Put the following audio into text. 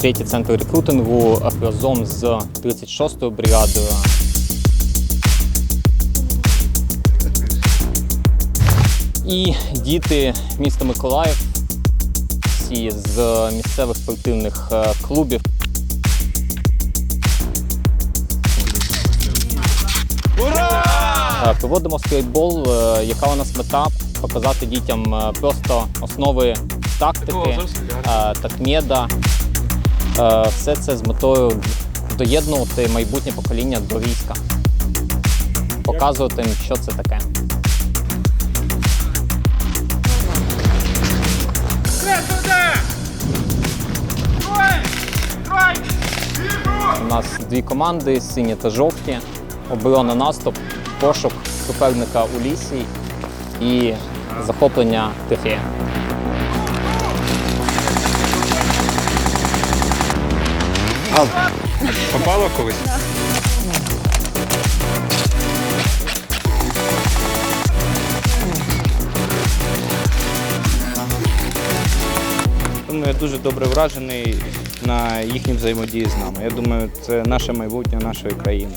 третій центр рекрутингу разом з 36-ю бригадою. І діти міста Миколаїв, всі з місцевих спортивних е, клубів. Е, Проводимо скейтбол. Е, Яка у нас мета? Показати дітям просто основи тактики, такмеда. Е, Все це з метою доєднувати майбутнє покоління до війська, показувати їм, що це таке. У нас дві команди сині та жовті, оборона наступ, пошук суперника у лісі і захоплення трофея. Попало колись? Тому я дуже добре вражений на їхній взаємодії з нами. Я думаю, це наше майбутнє нашої країни.